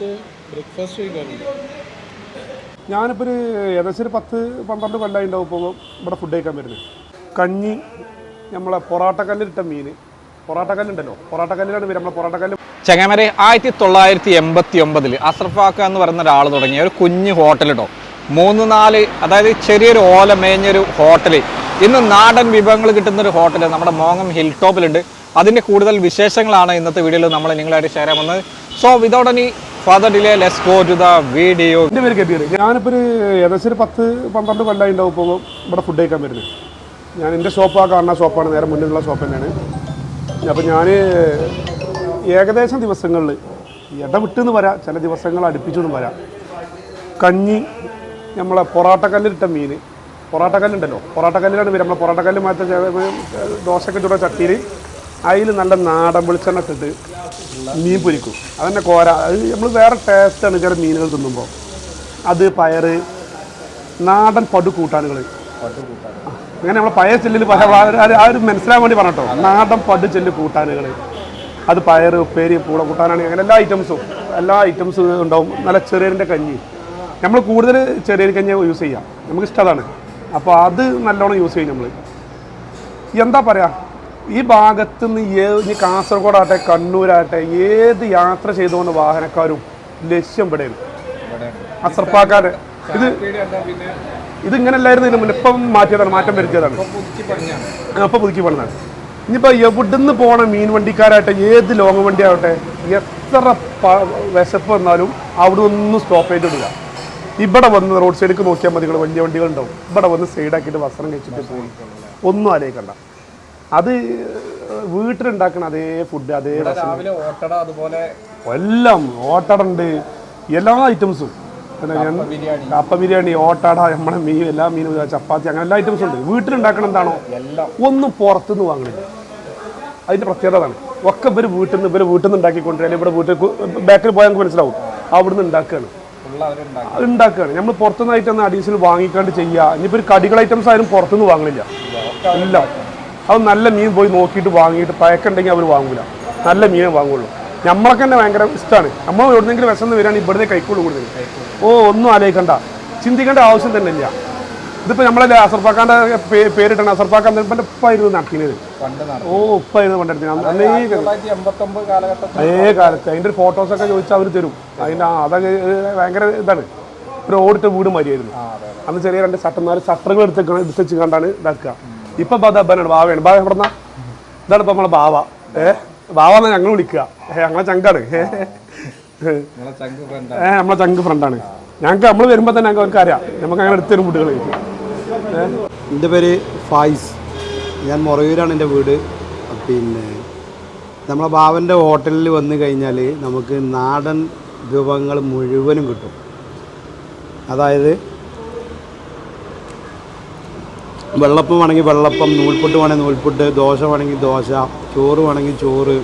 നേരത്തെ ബ്രേക്ക്ഫാസ്റ്റ് കഴിക്കാറുണ്ട് ഞാനിപ്പോൾ ഒരു ഏകദേശം ഒരു പത്ത് പന്ത്രണ്ട് കൊല്ലമായി ഉണ്ടാവും ഇപ്പോൾ ഇവിടെ ഫുഡ് കഴിക്കാൻ വരുന്നത്. കഞ്ഞി നമ്മളെ പൊറാട്ടക്കല്ലിട്ട മീൻ പൊറാട്ടക്കല്ലുണ്ടല്ലോ. പൊറാട്ടക്കല്ലിലാണ് വരുന്നത് നമ്മളെ പൊറാട്ടക്കല്ല് ചെങ്ങമരെ ആയിരത്തി തൊള്ളായിരത്തി എൺപത്തി ഒമ്പതിൽ അസ്രഫാക്ക എന്ന് പറയുന്ന ഒരാൾ തുടങ്ങിയ ഒരു കുഞ്ഞ് ഹോട്ടൽ കേട്ടോ മൂന്ന് നാല് അതായത് ചെറിയൊരു ഓല മേഞ്ഞൊരു ഹോട്ടൽ ഇന്ന് നാടൻ വിഭവങ്ങൾ കിട്ടുന്ന ഒരു ഹോട്ടൽ നമ്മുടെ മോങ്ങം ഹിൽ ടോപ്പിലുണ്ട് അതിന്റെ കൂടുതൽ വിശേഷങ്ങളാണ് ഇന്നത്തെ വീഡിയോയിൽ നമ്മൾ നിങ്ങളായിട്ട് ഷെയർ ചെയ്യാൻ വന്നത് so without any further delay let's go to the video എന്റെ പേര് കബീർ. ഞാനിപ്പോൾ ഒരു ഏകദേശം ഒരു പത്ത് പന്ത്രണ്ട് കൊല്ലമായി ഉണ്ടാവും ഇപ്പോൾ ഇവിടെ ഫുഡ് കഴിക്കാൻ വരുന്നത്. ഞാൻ എന്റെ ഷോപ്പ് ആ കാണുന്ന ഷോപ്പാണ് നേരെ മുന്നിലുള്ള ഷോപ്പ് തന്നെയാണ്. അപ്പോൾ ഞാൻ ഏകദേശം ദിവസങ്ങളിൽ ഇടവിട്ടെന്ന് വരാം. ചില ദിവസങ്ങൾ അടുപ്പിച്ചൊന്നും വരാം. കഞ്ഞി നമ്മളെ പൊറാട്ടക്കല്ലിട്ട മീൻ. പൊറാട്ടക്കല്ലുണ്ടല്ലോ? പൊറാട്ടക്കല്ലിലാണ് വരും നമ്മളെ പൊറാട്ടക്കല്ല് മാറ്റി ദോശയൊക്കെ ചൂടാ ചട്ടിയിൽ അതിൽ നല്ല നാടൻ വെളിച്ചെണ്ണ ഇട്ടിട്ട് മീൻ പൊരിക്കും. അതന്നെ കോര. അത് നമ്മൾ വേറെ ടേസ്റ്റാണ് ചില മീനുകൾ തിന്നുമ്പോൾ അത് പയറ് നാടൻ പടു കൂട്ടാനുകൾ. അങ്ങനെ നമ്മളെ പയർ ചെല്ലിൽ ആ ഒരു മനസ്സിലാൻ വേണ്ടി പറഞ്ഞോ നാടൻ പടു ചെല്ല് കൂട്ടാനുകൾ. അത് പയറ് ഉപ്പേരി പൂള കൂട്ടാനാണ്. അങ്ങനെ എല്ലാ ഐറ്റംസും എല്ലാ ഐറ്റംസും ഉണ്ടാവും. നല്ല ചെറിയരിന്റെ കഞ്ഞി. നമ്മൾ കൂടുതൽ ചെറിയ കഞ്ഞി യൂസ് ചെയ്യാം. നമുക്ക് ഇഷ്ടമാണ് അപ്പോൾ അത് നല്ലോണം യൂസ് ചെയ്യും നമ്മൾ എന്താ പറയാ? ഈ ഭാഗത്ത് നിന്ന് ഏത് ഇനി കാസർഗോഡാട്ടെ കണ്ണൂരാട്ടെ ഏത് യാത്ര ചെയ്തുകൊണ്ട് വാഹനക്കാരും ലക്ഷ്യം ഇവിടെയാണ് അസർപ്പാക്കാർ ഇത് ഇതിങ്ങനെ ഇത് ഇങ്ങനെ അല്ലായിരുന്നു ഇതിന് മുന്നേ. ഇപ്പം മാറ്റിയതാണ് മാറ്റം വരുത്തിയതാണ്. അപ്പോൾ പുതുക്കി പണിതാണ് ഇനിയിപ്പോ എവിടുന്ന് പോണ മീൻ വണ്ടിക്കാരായിട്ട് ഏത് ലോങ് വണ്ടി ആവട്ടെ എത്ര വിശപ്പ് വന്നാലും അവിടെ ഒന്നും സ്റ്റോപ്പ് ചെയ്തിട്ടില്ല ഇവിടെ വന്ന് റോഡ് സൈഡിലേക്ക് നോക്കിയാൽ മതി ഇവിടെ വലിയ വണ്ടികളുണ്ടാവും. ഇവിടെ വന്ന് സൈഡാക്കിയിട്ട് വസ്ത്രം കഴിച്ചിട്ട് പോകും ഒന്നും ആലോചിക്കണ്ട. അത് വീട്ടിലുണ്ടാക്കണ അതേ ഫുഡ് അതേ അതുപോലെ എല്ലാം ഓട്ടട ഉണ്ട് എല്ലാ ഐറ്റംസും പിന്നെ ഞാൻ ബിരിയാണി. കപ്പ ബിരിയാണി ഓട്ടട നമ്മളെ മീൻ എല്ലാ മീനും ചപ്പാത്തി അങ്ങനെ എല്ലാ ഐറ്റംസും ഉണ്ട്. വീട്ടിലുണ്ടാക്കണ എന്താണോ ഒന്നും പുറത്തുനിന്ന് വാങ്ങണില്ല. അതിന്റെ പ്രത്യേകത അതാണ്. ഒക്കെ ഇവർ വീട്ടിൽ നിന്ന് ഇവർ വീട്ടിൽ നിന്ന് ഉണ്ടാക്കി കൊണ്ടുവരാൻ ഇവിടെ വീട്ടിൽ ബേക്കറി പോയാൽ നമുക്ക് മനസ്സിലാവും. അവിടുന്ന് ഉണ്ടാക്കുകയാണ് ഉണ്ടാക്കുകയാണ് നമ്മൾ പുറത്തുനിന്ന് ഐറ്റം അഡീഷണൽ വാങ്ങിക്കാണ്ട് ചെയ്യുക ഇനിയിപ്പോൾ ഒരു കടികൾ ഐറ്റംസ് ആയാലും പുറത്തുനിന്ന് വാങ്ങണില്ല. ഇല്ല അത് നല്ല മീൻ പോയി നോക്കിയിട്ട് വാങ്ങിയിട്ട് പഴക്കുണ്ടെങ്കിൽ അവർ വാങ്ങൂല. നല്ല മീനെ വാങ്ങുള്ളൂ. നമ്മളൊക്കെ തന്നെ ഭയങ്കര ഇഷ്ടമാണ് നമ്മൾ എവിടെന്നെങ്കിലും വിശന്ന് വരികയാണെങ്കിൽ ഇവിടുന്ന് കൈക്കോട് കൂടുതൽ. ഓ ഒന്നും ആലോചിക്കണ്ട. ചിന്തിക്കേണ്ട ആവശ്യം തന്നെ ഇല്ല. ഇതിപ്പോൾ നമ്മളല്ലേ പേ പേരിട്ടാണ്? അസർഫാക്കാൻ ഇപ്പം ഉപ്പായിരുന്നു നടത്തിയത്. ഓ ഉപ്പായിരുന്നു പണ്ടെടുത്തത്. അതേ കാലത്ത് അതിന്റെ ഒരു ഫോട്ടോസൊക്കെ ചോദിച്ചാൽ അവർ തരും. അതിന്റെ അതൊക്കെ ഭയങ്കര ഇതാണ്. ഒരു ഓടിട്ട വീട് മതിയായിരുന്നു. അന്ന് ചെറിയ രണ്ട് ഷട്ടർമാർ ഷട്ടറുകൾ എടുത്ത് എടുത്ത് വെച്ച് കണ്ടാണ് ഇതാക്കുക. ഇപ്പൊ ബദബനാണ് ബാവയാണ്. ബാവ എവിടെന്ന? ഇതാണ് ഇപ്പൊ നമ്മളെ ബാവ. ഏഹ് ബാവ എന്നാ ഞങ്ങൾ വിളിക്കുക ഞങ്ങളെ ചങ്കാണ്. ഏഹ് നമ്മളെ ചങ്ക് ഫ്രണ്ടാണ് ഞങ്ങൾക്ക് നമ്മൾ വരുമ്പോൾ തന്നെ ഞങ്ങൾക്ക് അവർക്ക് അറിയാം. നമുക്ക് അങ്ങനെ എടുത്തു തരും ഫുഡുകൾ എന്റെ പേര് ഫായിസ് ഞാൻ മുറയൂരാണ് എന്റെ വീട്. പിന്നെ നമ്മളെ ബാവന്റെ ഹോട്ടലിൽ വന്നു കഴിഞ്ഞാൽ നമുക്ക് നാടൻ വിഭവങ്ങൾ മുഴുവനും കിട്ടും. അതായത് വെള്ളപ്പം വേണമെങ്കിൽ വെള്ളപ്പം നൂൽപുട്ട് വേണമെങ്കിൽ നൂൽപുട്ട് ദോശ വേണമെങ്കിൽ ദോശ ചോറ് വേണമെങ്കിൽ ചോറ്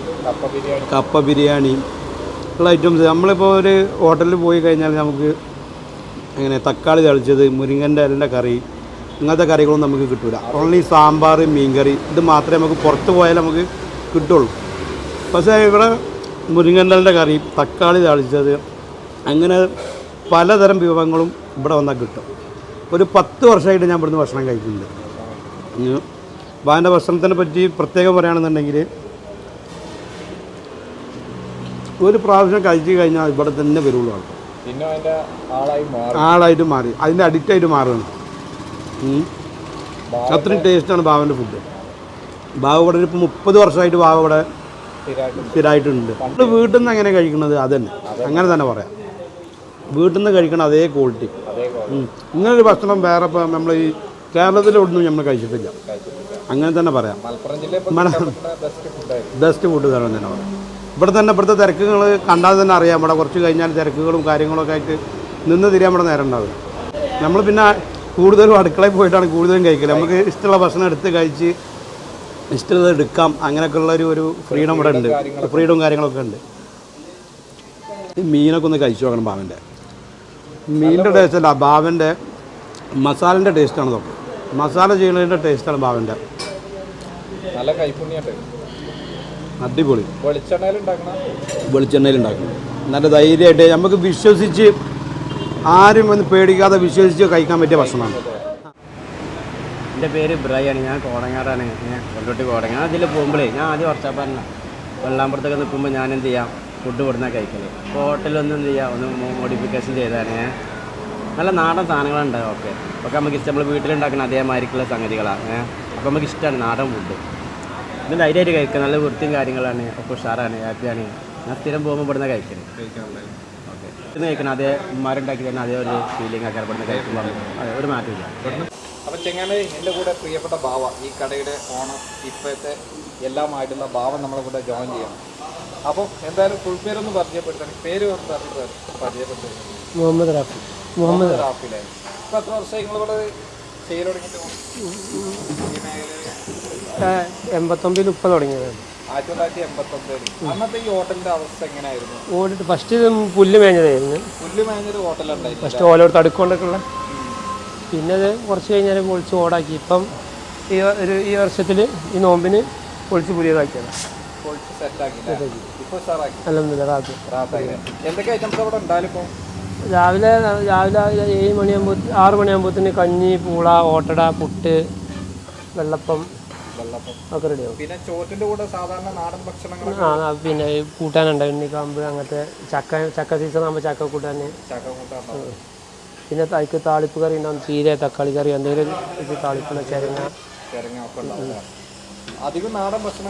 കപ്പ ബിരിയാണി ഉള്ള ഐറ്റംസ് നമ്മളിപ്പോൾ ഒരു ഹോട്ടലിൽ പോയി കഴിഞ്ഞാൽ നമുക്ക് അങ്ങനെ തക്കാളി തളിച്ചത് മുരിങ്ങന്റെ ഇലന്റെ കറി ഇങ്ങനത്തെ കറികളൊന്നും നമുക്ക് കിട്ടില്ല ഓൺലി സാമ്പാർ മീൻകറി ഇത് മാത്രമേ നമുക്ക് പുറത്ത് പോയാൽ നമുക്ക് കിട്ടുള്ളൂ. പക്ഷേ ഇവിടെ മുരിങ്ങന്റെ കറി തക്കാളി തളിച്ചത് അങ്ങനെ പലതരം വിഭവങ്ങളും ഇവിടെ വന്നാൽ കിട്ടും. ഒരു പത്ത് വർഷമായിട്ട് ഞാൻ ഇവിടുന്ന് ഭക്ഷണം കഴിക്കുന്നുണ്ട്. ബാന്റെ ഭക്ഷണത്തിനെ പറ്റി പ്രത്യേകം പറയുകയാണെന്നുണ്ടെങ്കിൽ ഒരു പ്രാവശ്യം കഴിച്ചു കഴിഞ്ഞാൽ ഇവിടെ തന്നെ വരുള്ളൂ ആളായിട്ട് മാറി. അതിന്റെ അഡിക്റ്റായിട്ട് മാറുകയാണ്. അത്രയും ടേസ്റ്റാണ് ബാവന്റെ ഫുഡ് ബാവ ഇവിടെ ഇപ്പോൾ മുപ്പത് വർഷമായിട്ട് ബാവ ഇവിടെ സ്ഥിരമായിട്ട് സ്ഥിരമായിട്ടുണ്ട്. വീട്ടിൽ നിന്ന് എങ്ങനെ കഴിക്കുന്നത്? അതന്നെ. അങ്ങനെ തന്നെ പറയാം. വീട്ടിൽ നിന്ന് കഴിക്കണ അതേ ക്വാളിറ്റി ഇങ്ങനൊരു ഭക്ഷണം വേറെ നമ്മൾ ഈ കേരളത്തിലൊന്നും നമ്മൾ കഴിച്ചിട്ടില്ല. അങ്ങനെ തന്നെ പറയാം. ബെസ്റ്റ് ഫുഡ് തരണം തന്നെ പറയാം. ഇവിടെ തന്നെ ഇവിടുത്തെ തിരക്കുകൾ കണ്ടാൽ തന്നെ അറിയാം. ഇവിടെ കുറച്ച് കഴിഞ്ഞാൽ തിരക്കുകളും കാര്യങ്ങളൊക്കെ ആയിട്ട് നിന്ന് തിരിയാൻ ഇവിടെ നേരം ഉണ്ടാവും നമ്മൾ പിന്നെ കൂടുതലും അടുക്കളയിൽ പോയിട്ടാണ് കൂടുതലും കഴിക്കൽ. നമുക്ക് ഇഷ്ടമുള്ള ഭക്ഷണം എടുത്ത് കഴിച്ച് ഇഷ്ടമുള്ളത് എടുക്കാം. അങ്ങനെയൊക്കെയുള്ള ഒരു ഒരു ഫ്രീഡം ഇവിടെ ഉണ്ട്. ഫ്രീഡവും കാര്യങ്ങളൊക്കെ ഉണ്ട്. മീനൊക്കെ ഒന്ന് കഴിച്ചു നോക്കണം ബാവന്റെ മീനിന്റെ ടേസ്റ്റ് അല്ല ബാവന്റെ മസാലന്റെ ടേസ്റ്റാണ് ഇതൊക്കെ മസാല ചെയ്യുന്നതിന്റെ ടേസ്റ്റാണ് ബാവന്റെ. നല്ല കൈപ്പുണ്യുണ്ട് അടിപൊളി. വെളിച്ചെണ്ണയിൽ ഉണ്ടാക്കണം? നല്ല ധൈര്യമായിട്ട് നമുക്ക് വിശ്വസിച്ച് ആരും ഒന്ന് പേടിക്കാതെ വിശ്വസിച്ച് കഴിക്കാൻ പറ്റിയ ഭക്ഷണമാണ്. എന്റെ പേര് ബ്രയാണ് ഞാൻ കോടങ്ങാടാണ്. ഞാൻ കൊണ്ടോട്ടി കോടങ്ങാട് അതിൽ പോകുമ്പോഴേ ഞാൻ ആദ്യം ഉറച്ചാപ്പാറിന വെള്ളാമ്പുറത്തൊക്കെ നിൽക്കുമ്പോൾ ഞാൻ എന്ത് ചെയ്യാം? ഫുഡ് ഇവിടുന്ന കഴിക്കൽ. ഹോട്ടലൊന്നും എന്ത് ചെയ്യാം ഒന്ന് മോഡിഫിക്കേഷൻ ചെയ്താണ് നല്ല നാടൻ സാധനങ്ങളുണ്ട് ഓക്കെ ഒക്കെ നമുക്ക് ഇഷ്ടം. നമ്മൾ വീട്ടിലുണ്ടാക്കുന്ന അതേമാതിരിക്കുള്ള സംഗതികളാണ് അപ്പോൾ നമുക്ക് ഇഷ്ടമാണ് നാടൻ ഫുഡ് ഇത് ധൈര്യമായിട്ട് കഴിക്കുക നല്ല വൃത്തിയും കാര്യങ്ങളാണ് ഒക്കെ ഉഷാറാണ് ഹാപ്പിയാണ്. ഞാൻ സ്ഥിരം പോകുമ്പോൾ ഇവിടുന്ന് കഴിക്കുന്നത് ഓക്കെ. ഇവിടുന്ന് കഴിക്കണം. അതേ ഉമ്മാരുണ്ടാക്കി തന്നെ അതേ ഒരു ഫീലിംഗ് ഒക്കെ ഇവിടുന്ന് കഴിക്കുമ്പോൾ അതെ ഒരു മാറ്റമില്ല അപ്പോൾ ചെങ്ങാനെ എന്റെ കൂടെ പ്രിയപ്പെട്ട ഭാവ ഈ കടയുടെ ഓണം ഇപ്പോഴത്തെ എല്ലാമായിട്ടുള്ള ഭാവം നമ്മളെ കൂടെ ജോയിൻ ചെയ്യണം. അപ്പം എന്തായാലും ഫുൾ പേരൊന്ന് പരിചയപ്പെടുത്തണം. പേര് ഒന്ന് പറഞ്ഞ് പരിചയപ്പെടുത്തുക മുഹമ്മദ് റാഫി. മുഹമ്മദ് എത്ര വർഷമായി നിങ്ങളിവിടെ ചെയ്യൽ തുടങ്ങിയിട്ട്? എൺപത്തൊമ്പതിൽ ഉപ്പ തുടങ്ങിയതാണ്. ആയിരത്തി തൊള്ളായിരത്തി എൺപത്തൊമ്പതിൽ അന്നത്തെ ഈ ഹോട്ടലിന്റെ അവസ്ഥ എങ്ങനെയായിരുന്നു? ഓടിട്ട് ഫസ്റ്റ് പുല്ല് മേഞ്ഞതായിരുന്നു. പുല്ല് മേഞ്ഞൊരു ഹോട്ടലുണ്ടായിരുന്നു ഫസ്റ്റ് ഓലോട് തടുക്കൊണ്ടൊക്കെ ഉള്ള. പിന്നെ അത് കുറച്ച് കഴിഞ്ഞാൽ പൊളിച്ച് ഓടാക്കി. ഇപ്പം ഈ ഒരു ഈ വർഷത്തിൽ ഈ നോമ്പിന് പൊളിച്ച് പുതിയതാക്കിയത്. പൊളിച്ച് സെറ്റാക്കി. ഇപ്പൊ സാറാക്കി അല്ലെന്നില്ല റാത്ത് റാത്തായി എന്തൊക്കെ ഐറ്റംസ് അവിടെ ഉണ്ടായാലും ഇപ്പോൾ രാവിലെ രാവിലെ ഏഴ് മണിയാകുമ്പോൾ ആറ് മണിയാകുമ്പോഴത്തേന് കഞ്ഞി പൂള ഓട്ടട പുട്ട് വെള്ളപ്പം ഒക്കെ റെഡിയാവും പിന്നെ ചോറ്റിന്റെ കൂടെ സാധാരണ നാടൻ ഭക്ഷണങ്ങൾ ആ പിന്നെ കൂട്ടാനുണ്ട് എണ്ണിക്കാമ്പ് അങ്ങനത്തെ ചക്ക ചക്ക സീസൺ ആകുമ്പോൾ ചക്ക കൂട്ടാൻ ചക്ക പിന്നെ അതിക്ക് താളിപ്പ് കറി ഉണ്ടാവും ചീര തക്കാളി കറി എന്തെങ്കിലും താളിപ്പ് താളിപ്പിന് ചെരങ്ങ. ചിരങ്ങ ഒക്കെ ഉണ്ടാവും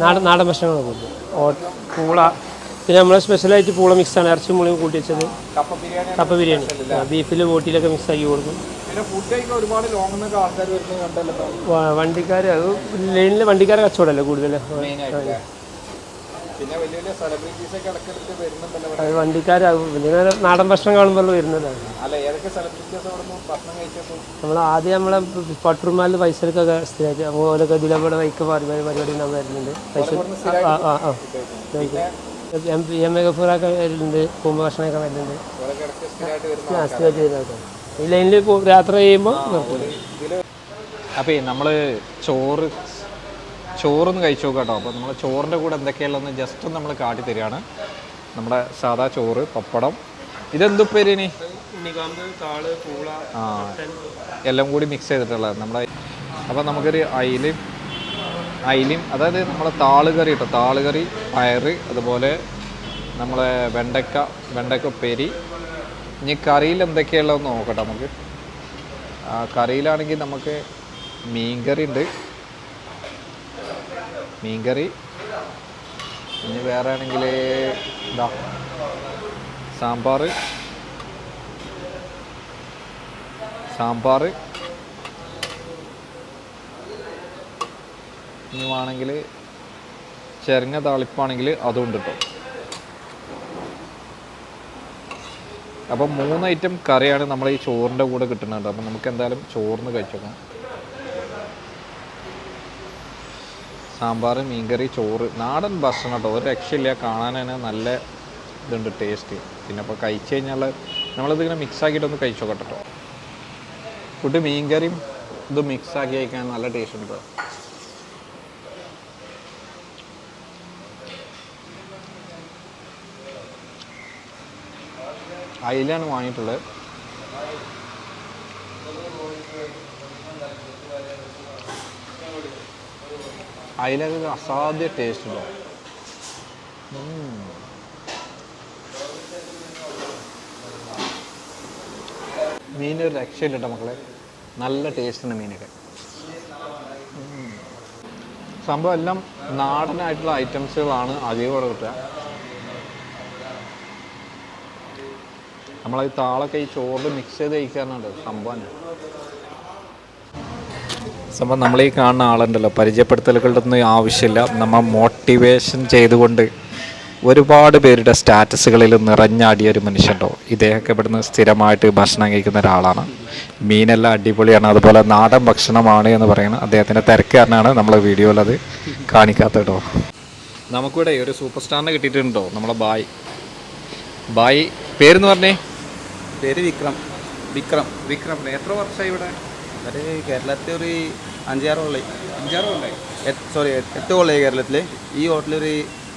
നാടൻ നാടൻ ഭക്ഷണങ്ങൾ കൂട്ടും പൂള. പിന്നെ നമ്മൾ സ്പെഷ്യലായിട്ട് പൂള മിക്സ് ആണ്. ഇറച്ചി മുളയും കൂട്ടി വെച്ചത്. കപ്പ ബിരിയാണി ബീഫിൽ ബോട്ടിയിലൊക്കെ മിക്സ് ആക്കി കൊടുക്കും. വണ്ടിക്കാർ അത് ലൈനിൽ വണ്ടിക്കാരെ കച്ചവടമല്ലേ കൂടുതൽ പിന്നെ വലിയ വലിയ സെലിബ്രിറ്റീസ് ഒക്കെ ഇടയ്ക്കിടയ്ക്ക് വരുന്നുണ്ടല്ലോ ഇവിടെ. അത് വണ്ടിക്കാർ പിന്നെ നാടൻ ഭക്ഷണം കാണുമ്പോൾ വരുന്നതാണ് അല്ല ഏതൊക്കെ സെലിബ്രിറ്റീസ് അവിടെ നിന്ന് ഭക്ഷണം കഴിച്ചപ്പോൾ നമ്മൾ ആദ്യം നമ്മളെ പട്ടുറുമാലിൽ പൈസക്കൊക്കെ സ്ഥിരമായിട്ട് അതുപോലൊക്കെ നമ്മുടെ വൈക്ക് പരിപാടി പരിപാടി നമ്മൾ വരുന്നുണ്ട്. പൈസ ആ ആ ആ. എം പി എം എ ഗഫൂറൊക്കെ വരുന്നുണ്ട്. കുമ്പ ഭക്ഷണമൊക്കെ വരുന്നുണ്ട്. സ്ഥിരമായിട്ട് വരുന്ന ആ, സ്ഥിരമായിട്ട് വരുന്നതൊക്കെ ഈ ലൈനിൽ യാത്ര ചെയ്യുമ്പോൾ അപ്പോൾ നമ്മൾ ചോറ് ചോറൊന്ന് കഴിച്ചു നോക്കാം കേട്ടോ. അപ്പോൾ നമ്മൾ ചോറിന്റെ കൂടെ എന്തൊക്കെയുള്ളതെന്ന് ജസ്റ്റ് നമ്മൾ കാട്ടി തരികയാണ്. നമ്മുടെ സാധാ ചോറ് പപ്പടം. ഇതെന്തുപ്പേരിനി ആ എല്ലാം കൂടി മിക്സ് ചെയ്തിട്ടുള്ളത് നമ്മുടെ അപ്പോൾ നമുക്കൊരു അയിലും അയിലും അതായത് നമ്മളെ താളുകറി കേട്ടോ. താളുകറി പയറ് അതുപോലെ നമ്മളെ വെണ്ടക്ക വെണ്ടക്ക ഉപ്പേരി. ഇനി കറിയിൽ എന്തൊക്കെയുള്ളതെന്ന് നോക്കട്ടെ നമുക്ക്. കറിയിലാണെങ്കിൽ നമുക്ക് മീൻകറി ഉണ്ട്. മീൻകറി. ഇനി വേറെ ആണെങ്കിൽ ഇതാ സാമ്പാർ സാമ്പാർ ഇനി വേണമെങ്കിൽ ചെരങ്ങ താളിപ്പാണെങ്കിൽ അതും ഉണ്ട് കേട്ടോ അപ്പം മൂന്ന് ഐറ്റം കറിയാണ് നമ്മൾ ഈ ചോറിന്റെ കൂടെ കിട്ടുന്നുണ്ട് അപ്പം നമുക്ക് എന്തായാലും ചോറിന് കഴിച്ചോക്കാം. സാമ്പാർ മീൻകറി ചോറ്. നാടൻ ഭക്ഷണം കേട്ടോ. ഒരു രക്ഷയില്ല. കാണാൻ തന്നെ നല്ല ഇതുണ്ട് ടേസ്റ്റ് പിന്നെ ഇപ്പോൾ കഴിച്ചു കഴിഞ്ഞാൽ നമ്മളിതിങ്ങനെ മിക്സ് ആക്കിയിട്ടൊന്ന് കഴിച്ചു കേട്ടോ. ഫുഡ് മീൻകറിയും ഇത് മിക്സ് ആക്കി കഴിക്കാൻ നല്ല ടേസ്റ്റ് ഉണ്ട് അയിലാണ് വാങ്ങിയിട്ടുള്ളത്. അയിലൊക്കെ അസാധ്യ ടേസ്റ്റ് ഉണ്ടോ? മീനൊരു രക്ഷയില്ല കേട്ടോ മക്കളെ. നല്ല ടേസ്റ്റ് ഉണ്ട് മീനൊക്കെ. സംഭവം എല്ലാം നാടനായിട്ടുള്ള ഐറ്റംസുകളാണ് അധികം ഇവിടെ കിട്ടുക. നമ്മളത് താളൊക്കെ ഈ ചോറിൽ മിക്സ് ചെയ്ത് കഴിക്കാറുണ്ട് സംഭവം സംഭവം നമ്മൾ ഈ കാണുന്ന ആളുണ്ടല്ലോ പരിചയപ്പെടുത്തലുകളുടെ ഒന്നും ആവശ്യമില്ല. നമ്മൾ മോട്ടിവേഷൻ ചെയ്തുകൊണ്ട് ഒരുപാട് പേരുടെ സ്റ്റാറ്റസുകളിൽ നിറഞ്ഞാടിയ ഒരു മനുഷ്യണ്ടോ ഇദ്ദേഹമൊക്കെ ഇവിടുന്ന് സ്ഥിരമായിട്ട് ഭക്ഷണം കഴിക്കുന്ന ഒരാളാണ്. മീനെല്ലാം അടിപൊളിയാണ് അതുപോലെ നാടൻ ഭക്ഷണമാണ് എന്ന് പറയുന്നത് അദ്ദേഹത്തിന്റെ തിരക്കാരനാണ് നമ്മൾ വീഡിയോയിൽ അത് കാണിക്കാത്തത് കേട്ടോ. നമുക്കിവിടെ ഒരു സൂപ്പർ സ്റ്റാറിനെ കിട്ടിയിട്ടുണ്ടോ? നമ്മളെ ബായ്. ബായ് പേരെന്ന് പറഞ്ഞേ? പേര് വിക്രം. വിക്രം. വിക്രം. എത്ര വർഷമായി ഇവിടെ? ഒരു കേരളത്തിൽ ഒരു അഞ്ചാറ് കൊള്ളി അഞ്ചാറ് കൊല്ലായി സോറി എട്ട് കൊള്ളായി കേരളത്തിൽ ഈ ഹോട്ടലിൽ ഒരു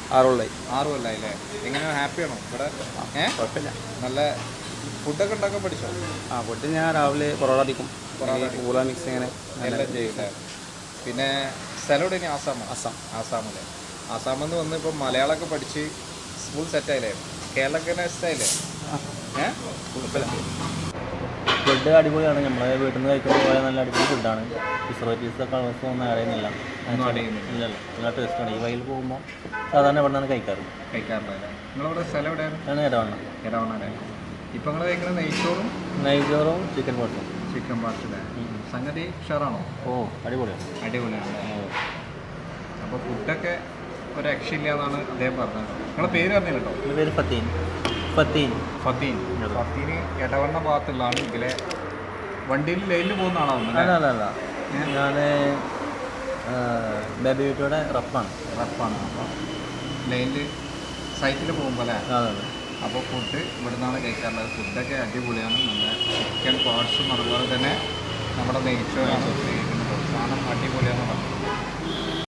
ആറ് ആറുള്ളായി ആറ് കൊല്ലായില്ലേ എങ്ങനെയാണ് ഹാപ്പിയാണോ ഇവിടെ? ഏഹ് കുഴപ്പമില്ല. നല്ല ഫുഡൊക്കെ ഉണ്ടാക്കാൻ പഠിച്ചോ? ആ ഫുഡ് ഞാൻ രാവിലെ പൊറോട്ട അടിക്കും. പൂള മിക്സ് ഇങ്ങനെ എല്ലാം ചെയ്യില്ലേ പിന്നെ സ്ഥലം ഇവിടെ ഇനി? ആസാം ആസാം. ആസാമല്ലേ ആസാമിൽ നിന്ന് വന്ന് ഇപ്പം മലയാളമൊക്കെ പഠിച്ച് സ്കൂൾ സെറ്റായില്ലേ കേരളക്കനെ സെറ്റായില്ലേ ഏഹ് ഫുഡ് അടിപൊളിയാണ്. നമ്മളെ വീട്ടിൽ നിന്ന് കഴിക്കുമ്പോൾ പോലെ നല്ല അടിപൊളി ഫുഡാണ് പ്രിസർവേറ്റീവ്സ് കളേഴ്സ് ഒന്നും അറിയുന്നില്ല. ഇല്ലല്ല നല്ല ടേസ്റ്റാണ് ഈ വയലിൽ പോകുമ്പോൾ സാധാരണ ഇവിടെ നിന്നാണ് കഴിക്കാറ് ഇടവണ്ണ ഇപ്പം നിങ്ങൾ കഴിക്കുന്ന നെയ്ച്ചോറും നെയ്ച്ചോറും ചിക്കൻ പാർട്ടും ചിക്കൻ സംഗതി ഉഷാറാണോ? ഓ അടിപൊളിയാണ്. അടിപൊളിയാണ് അപ്പോൾ ഫുഡൊക്കെ ഒരു രക്ഷയില്ല എന്നാണ് അദ്ദേഹം പറഞ്ഞത്. നിങ്ങളുടെ പേര് പറഞ്ഞില്ല കേട്ടോ എന്റെ പേര് ഫത്തീൻ. ഫത്തീൻ. ഫത്തീൻ. ഫത്തീന് ഇടവണ്ണ ഭാഗത്തുള്ളതാണ് ഇതിലെ വണ്ടിയിൽ ലൈനിൽ പോകുന്നതാണോ അല്ല? അല്ല അല്ല ഞാൻ ബേബി ബ്യൂട്ടിയുടെ റഫാണ്. റഫാണ്. അപ്പോൾ ലൈനിൽ സൈറ്റിൽ പോകുമ്പോൾ അല്ലേ? അതെ അപ്പോൾ ഫുഡ് ഇവിടെ നിന്നാണ് കഴിക്കാറുള്ളത്. ഫുഡൊക്കെ അടിപൊളിയാണ്. നല്ല ചിക്കൻ പാർട്സും അതുപോലെ തന്നെ നമ്മുടെ നെയ്ച്ചോറാണ് കഴിക്കുന്നത് സാധനം അടിപൊളിയാണ് പറഞ്ഞു.